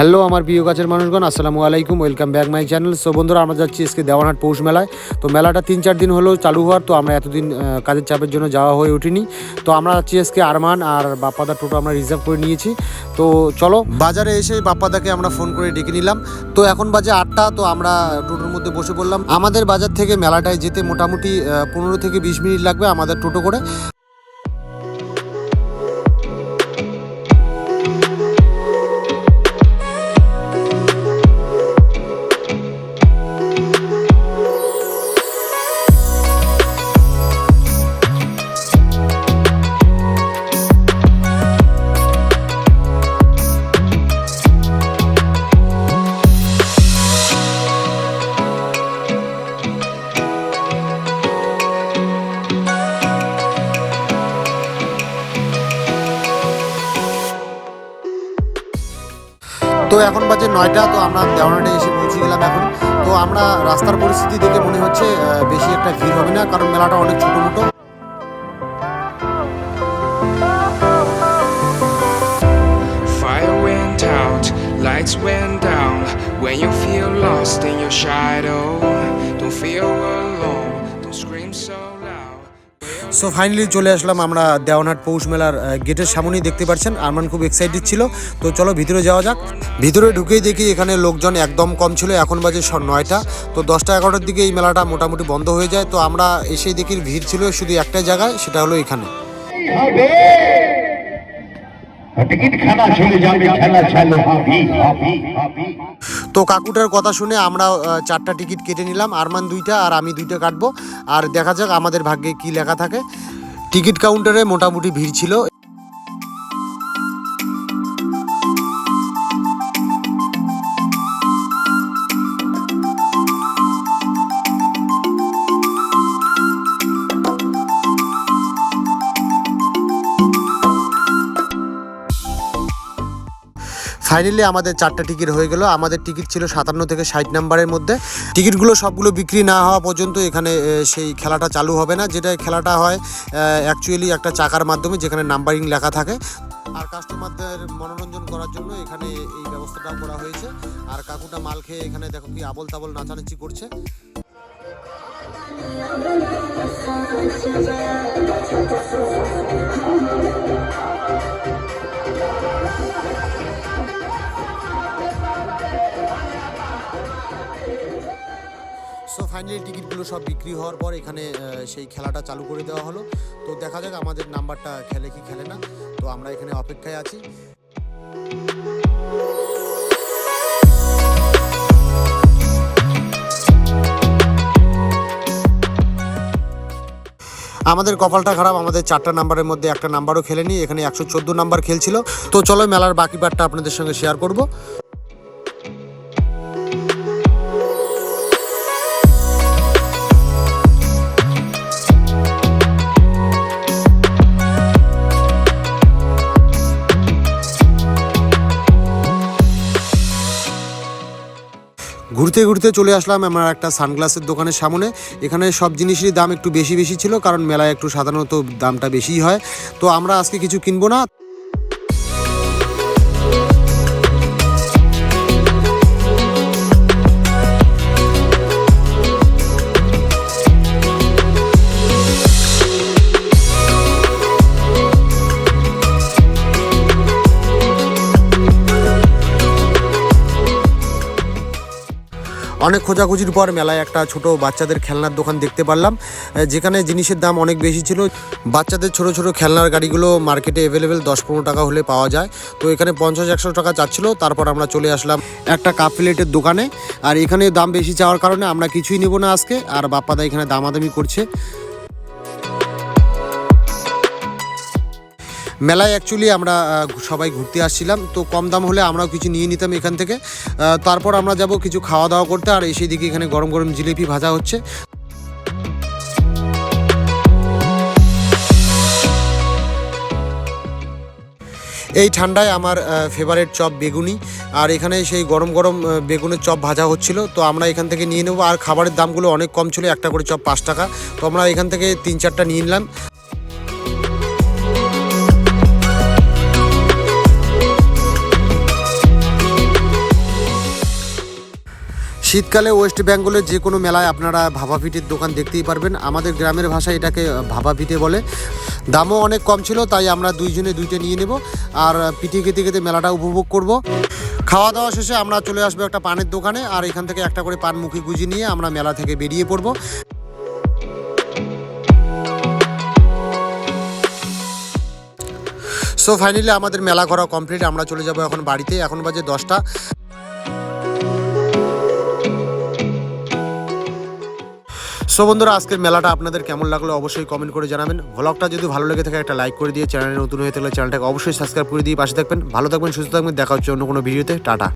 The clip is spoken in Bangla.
হ্যালো, আমার প্রিয় গাছের মানুষগণ, আসসালামু আলাইকুম welcome back my channel so বন্ধুরা, আমরা যাচ্ছি আজকে দেওয়ানহাট পৌষ মেলায়। তো মেলাটা তিন চার দিন হলো চালু হওয়ার, তো আমরা এতদিন কাজের চাপের জন্য যাওয়া হয়ে ওঠেনি। তো আমরা যাচ্ছি আজকে আরমান আর বাপ্পাদার টোটো আমরা রিজার্ভ করে নিয়েছি। তো চলো। বাজারে এসে বাপ্পাদাকে আমরা ফোন করে ডেকে নিলাম। তো এখন বাজে আটটা, তো আমরা টোটোর মধ্যে বসে পড়লাম। আমাদের বাজার থেকে মেলাটায় যেতে মোটামুটি পনেরো থেকে বিশ মিনিট লাগবে আমাদের টোটো করে। তো এখন বাজে নয়টা তো আমরা দেওয়ানাটে এসে পৌঁছে গেলাম এখন তো আমরা রাস্তার পরিস্থিতি দেখে মনে হচ্ছে বেশি একটা ভিড় হবে না কারণ মেলাটা অনেক ছোটো মোটো lights went down. When you feel lost in your shadow, don't feel so finally চলে আসলাম আমরা দেওয়ানহাট পৌষ মেলার গেটের সামনেই দেখতে পাচ্ছেন। আরমান খুব এক্সাইটেড ছিল। তো চলো ভিতরে যাওয়া যাক। ভিতরে ঢুকেই দেখি এখানে লোকজন একদম কম ছিল। এখন বাজে নয়টা। তো দশটা এগারোটার দিকে এই মেলাটা মোটামুটি বন্ধ হয়ে যায়। তো আমরা এসেই দেখি ভিড় ছিল শুধু একটাই জায়গায়, সেটা হলো এখানে। তো কাকুটার কথা শুনে আমরা চারটা টিকিট কেটে নিলাম, আরমান দুইটা আর আমি দুইটা কাটবো। আর দেখা যাক আমাদের ভাগ্যে কি লেখা থাকে। টিকিট কাউন্টারে মোটামুটি ভিড় ছিল। ফাইনালি আমাদের চারটা টিকিট হয়ে গেল। আমাদের টিকিট ছিল সাতান্ন থেকে ষাট নাম্বারের মধ্যে। টিকিটগুলো সবগুলো বিক্রি না হওয়া পর্যন্ত এখানে সেই খেলাটা চালু হবে না। যেটা খেলাটা হয় অ্যাকচুয়ালি একটা চাকার মাধ্যমে যেখানে নাম্বারিং লেখা থাকে। আর কাস্টমারদের মনোরঞ্জন করার জন্য এখানে এই ব্যবস্থাটা করা হয়েছে। আর কাকুটা মাল খেয়ে এখানে দেখো কি আবল তাবল নাচানাচি করছে। সো ফাইনালি টিকিটগুলো সব বিক্রি হওয়ার পর এখানে সেই খেলাটা চালু করে দেওয়া হলো। তো দেখা যাক আমাদের নাম্বারটা খেলে কি খেলে না। তো আমরা এখানে অপেক্ষায় আছি। আমাদের কপালটা খারাপ, আমাদের চারটা নাম্বারের মধ্যে একটা নাম্বারও খেলেনি, এখানে একশো চোদ্দ নাম্বার খেলছিল। তো চলো, মেলার বাকি পার্টটা আপনাদের সঙ্গে শেয়ার করব। ঘুরতে ঘুরতে চলে আসলাম আমার একটা সানগ্লাসের দোকানের সামনে। এখানে সব জিনিসেরই দাম একটু বেশি বেশি ছিল, কারণ মেলায় একটু সাধারণত দামটা বেশিই হয়। তো আমরা আজকে কিছু কিনবো না। অনেক খোঁজাখুঁজির পর মেলায় একটা ছোট বাচ্চাদের খেলনার দোকান দেখতে পারলাম যেখানে জিনিসের দাম অনেক বেশি ছিল। বাচ্চাদের ছোট ছোট খেলনার গাড়িগুলো মার্কেটে অ্যাভেলেবেল দশ পনেরো টাকা হলে পাওয়া যায়। তো এখানে পঞ্চাশ একশো টাকা চাচ্ছিল, তারপর আমরা চলে আসলাম একটা কাপ প্লেটের দোকানে। আর এখানে দাম বেশি চাওয়ার কারণে আমরা কিছুই নেব না আজকে, আর বাপ্পাদা এখানে দামাদামি করছে। মেলায় অ্যাকচুয়ালি আমরা সবাই ঘুরতে আসছিলাম। তো কম দাম হলে আমরাও কিছু নিয়ে নিতাম এখান থেকে। তারপর আমরা যাব কিছু খাওয়া দাওয়া করতে, আর এসে দিকে এখানে গরম গরম জিলিপি ভাজা হচ্ছে। এই ঠান্ডায় আমার ফেভারেট চপ বেগুনি। আর এখানে সেই গরম গরম বেগুনের চপ ভাজা হচ্ছিল। তো আমরা এখান থেকে নিয়ে নেব। আর খাবারের দামগুলো অনেক কম ছিল, একটা করে চপ পাঁচ টাকা। তো আমরা এখান থেকে তিন চারটা নিয়ে নিলাম। শীতকালে ওয়েস্ট বেঙ্গলের যে কোনো মেলায় আপনারা ভাপা পিঠের দোকান দেখতেই পারবেন। আমাদের গ্রামের ভাষায় এটাকে ভাপা পিঠে বলে। দামও অনেক কম ছিল, তাই আমরা দুইজনে দুইটা নিয়ে নেব। আর পিঠে খেতে খেতে মেলাটা উপভোগ করব। খাওয়া দাওয়া শেষে আমরা চলে আসব একটা পানের দোকানে, আর এখান থেকে একটা করে পান মুখে গুজি নিয়ে আমরা মেলা থেকে বেরিয়ে পড়ব। সো ফাইনালি আমাদের মেলা করা কমপ্লিট আমরা চলে যাব এখন বাড়িতে। এখন বাজে দশটা। সো বন্ধুরা, আজকের মেলাটা আপনাদের কেমন লাগল অবশ্যই কমেন্ট করে জানাবেন। ভ্লগটা যদি ভালো লেগে থাকে, একটা লাইক করে দিয়ে চ্যানেলে নতুন হয়ে থাকলে চ্যানেলটাকে অবশ্যই সাবস্ক্রাইব করে দিয়ে পাশে থাকবেন। ভালো থাকবেন, সুস্থ থাকবেন, দেখা হচ্ছে অন্য কোনো ভিডিওতে। টাটা।